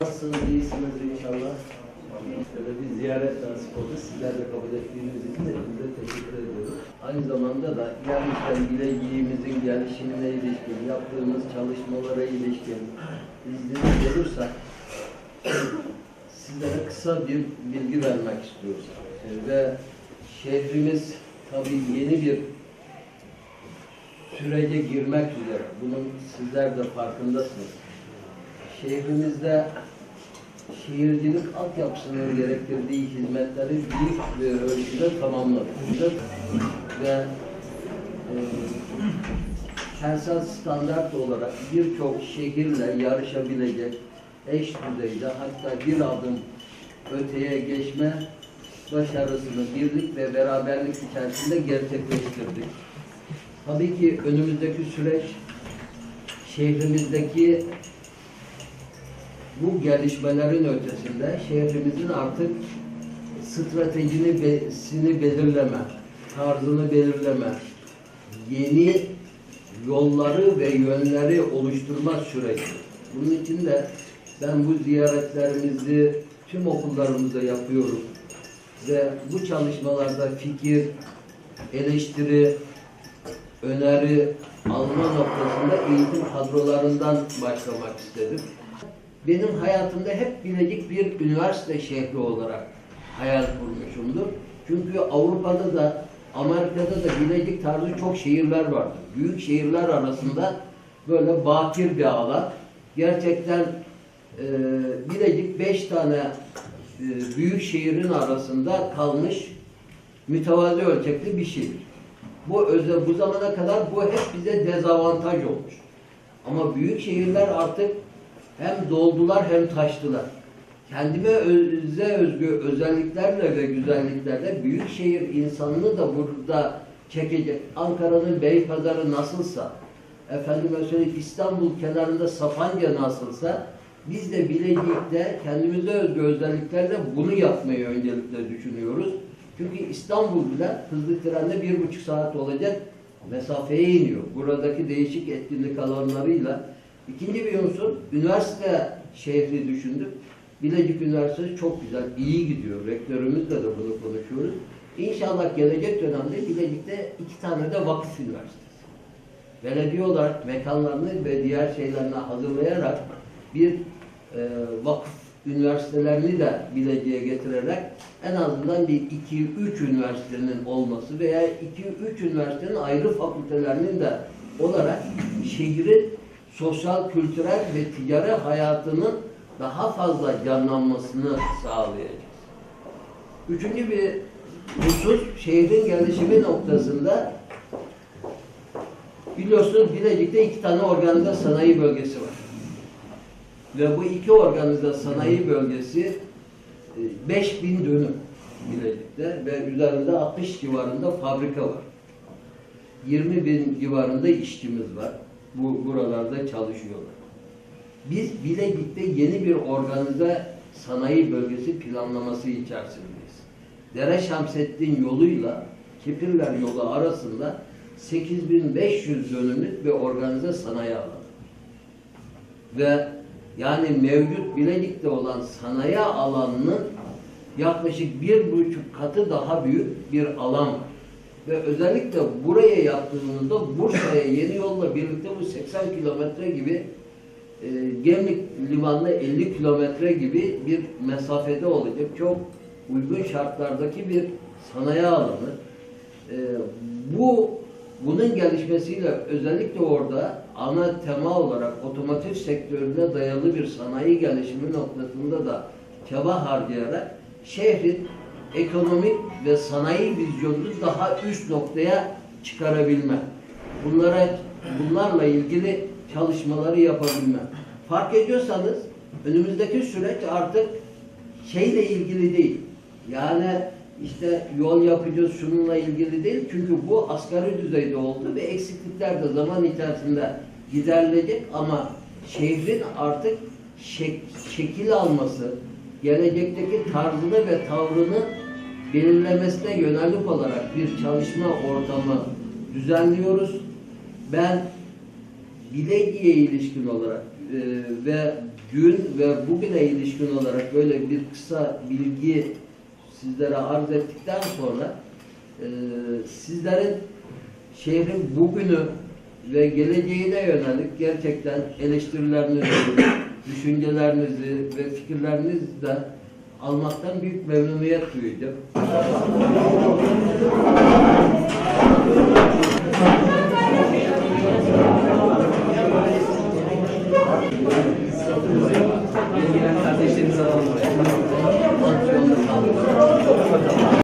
Nasılsınız? İyisiniz inşallah. Böyle bir ziyaret nasip oldu. Sizler kabul ettiğiniz için hepinize teşekkür ediyorum. Aynı zamanda da gelmişken bileğimizin gelişimine ilişkin, yaptığımız çalışmalara ilişkin izniniz olursa sizlere kısa bir bilgi vermek istiyoruz. Ve şehrimiz tabii yeni bir sürece girmek üzere. Bunun sizler de farkındasınız. Şehrimizde şehircilik altyapısının gerektirdiği hizmetleri büyük bir ölçüde tamamladık. Ve e, kentsel standart olarak birçok şehirle yarışabilecek eş düzeyde hatta bir adım öteye geçme başarısını birlik ve beraberlik içerisinde gerçekleştirdik. Tabii ki önümüzdeki süreç şehrimizdeki bu gelişmelerin ötesinde şehrimizin artık stratejini besini belirleme, tarzını belirleme, yeni yolları ve yönleri oluşturma süreci. Bunun için de ben bu ziyaretlerimizi tüm okullarımızda yapıyorum ve bu çalışmalarda fikir, eleştiri, öneri alma noktasında eğitim kadrolarından başlamak istedim. Benim hayatımda hep Bilecik bir üniversite şehri olarak hayal kurmuşumdur. Çünkü Avrupa'da da Amerika'da da Bilecik tarzı çok şehirler vardır. Büyük şehirler arasında böyle bakir bir alan. Gerçekten e, Bilecik beş tane e, büyük şehrin arasında kalmış mütevazi ölçekli bir şehir. Bu özel bu zamana kadar bu hep bize dezavantaj olmuş. Ama büyük şehirler artık hem doldular hem taştılar. Kendime öze özgü özelliklerle ve güzelliklerle büyük şehir insanını da burada çekecek. Ankara'nın Beypazarı nasılsa, efendime söyleyeyim İstanbul kenarında Sapanca nasılsa, biz de Bilecik'te kendimize özgü özelliklerle bunu yapmayı öncelikle düşünüyoruz. Çünkü İstanbul hızlı trenle bir buçuk saat olacak mesafeye iniyor. Buradaki değişik etkinlik alanlarıyla. İkinci bir unsur, üniversite şehri düşündük. Bilecik Üniversitesi çok güzel, iyi gidiyor. Rektörümüzle de bunu konuşuyoruz. İnşallah gelecek dönemde Bilecik'te iki tane de vakıf üniversitesi. Belediye olarak mekanlarını ve diğer şeylerini hazırlayarak bir e, vakıf üniversitelerini de Bilecik'e getirerek en azından bir iki üç üniversitenin olması veya iki üç üniversitenin ayrı fakültelerinin de olarak şehrin sosyal, kültürel ve ticari hayatının daha fazla canlanmasını sağlayacağız. Üçüncü bir husus şehrin gelişimi noktasında biliyorsunuz Bilecik'te iki tane organize sanayi bölgesi var. Ve bu iki organize sanayi bölgesi e, 5000 dönüm Bilecik'te ve üzerinde 60 civarında fabrika var. 20 bin civarında işçimiz var. Bu buralarda çalışıyorlar. Biz Bilecik'te yeni bir organize sanayi bölgesi planlaması içerisindeyiz. Dere Şamsettin yoluyla Kipirler yolu arasında 8500 dönümlük bir organize sanayi alanı. Ve yani mevcut Bilecik'te olan sanayi alanının yaklaşık bir buçuk katı daha büyük bir alan var. Ve özellikle buraya yaptığımızda Bursa'ya yeni yolla birlikte bu 80 kilometre gibi e, Gemlik limanına 50 kilometre gibi bir mesafede olacak. Çok uygun şartlardaki bir sanayi alanı. E, bu bunun gelişmesiyle özellikle orada ana tema olarak otomotiv sektörüne dayalı bir sanayi gelişimi noktasında da çaba harcayarak şehrin ekonomik ve sanayi vizyonunu daha üst noktaya çıkarabilme. Bunlara bunlarla ilgili çalışmaları yapabilme. Fark ediyorsanız önümüzdeki süreç artık şeyle ilgili değil. Yani işte yol yapacağız şununla ilgili değil. Çünkü bu asgari düzeyde oldu ve eksiklikler de zaman içerisinde giderilecek ama şehrin artık şek- şekil alması, gelecekteki tarzını ve tavrını belirlemesine yönelik olarak bir çalışma ortamı düzenliyoruz. Ben Bilegi'ye ilişkin olarak e, ve dün ve bugüne ilişkin olarak böyle bir kısa bilgi sizlere arz ettikten sonra e, sizlerin şehrin bugünü ve geleceğine yönelik gerçekten eleştirilerinizi, düşüncelerinizi ve fikirlerinizi de almaktan büyük memnuniyet duyacağım.